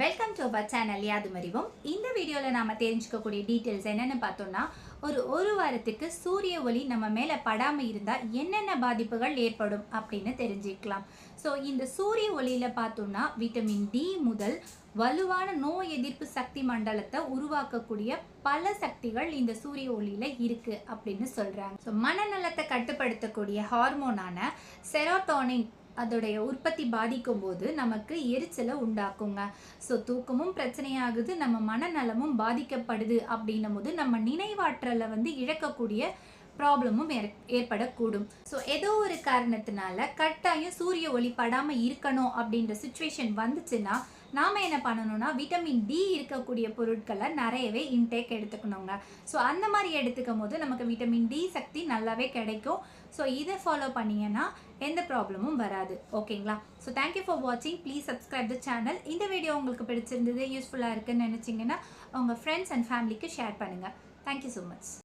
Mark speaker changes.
Speaker 1: Welcome to our channel யாதும் அறிவோம் இந்த வீடியோவில் நாம் தெரிஞ்சுக்கக்கூடிய டீட்டெயில்ஸ் என்னென்னு பார்த்தோம்னா ஒரு ஒரு வாரத்துக்கு சூரிய ஒளி நம்ம மேலே படாமல் இருந்தால் என்னென்ன பாதிப்புகள் ஏற்படும் அப்படின்னு தெரிஞ்சுக்கலாம். ஸோ இந்த சூரிய ஒளியில் பார்த்தோம்னா விட்டமின் டி முதல் வலுவான நோய் எதிர்ப்பு சக்தி மண்டலத்தை உருவாக்கக்கூடிய பல சக்திகள் இந்த சூரிய ஒளியில் இருக்குது அப்படின்னு சொல்கிறாங்க ஸோ மனநலத்தை கட்டுப்படுத்தக்கூடிய ஹார்மோனான செரோட்டோனின் அதோடைய உற்பத்தி பாதிக்கும் போது நமக்கு எரிச்சலை உண்டாக்குங்க. ஸோ தூக்கமும் பிரச்சனையாகுது நம்ம மனநலமும் பாதிக்கப்படுது அப்படின்னும் போது நம்ம நினைவாற்றலை வந்து இழக்கக்கூடிய ப்ராப்ளமும் ஏற்படக்கூடும். ஸோ ஏதோ ஒரு காரணத்தினால கட்டாயம் சூரிய ஒளி படாமல் இருக்கணும் அப்படின்ற சுச்சுவேஷன் வந்துச்சுன்னா நாம் என்ன பண்ணணும்னா விட்டமின் டி இருக்கக்கூடிய பொருட்களை நிறையவே இன்டேக் எடுத்துக்கணுங்க. ஸோ அந்த மாதிரி எடுத்துக்கும் போது நமக்கு விட்டமின் டி சக்தி நல்லாவே கிடைக்கும். ஸோ இதை ஃபாலோ பண்ணீங்கன்னா எந்த ப்ராப்ளமும் வராது. ஓகேங்களா? ஸோ தேங்க்யூ ஃபார் வாட்சிங் ப்ளீஸ் சப்ஸ்கிரைப் த சேனல் இந்த வீடியோ உங்களுக்கு பிடிச்சிருந்தது யூஸ்ஃபுல்லாக இருக்குன்னு நினச்சிங்கன்னா உங்கள் ஃப்ரெண்ட்ஸ் அண்ட் ஃபேமிலிக்கு ஷேர் பண்ணுங்கள் தேங்க்யூ ஸோ மச்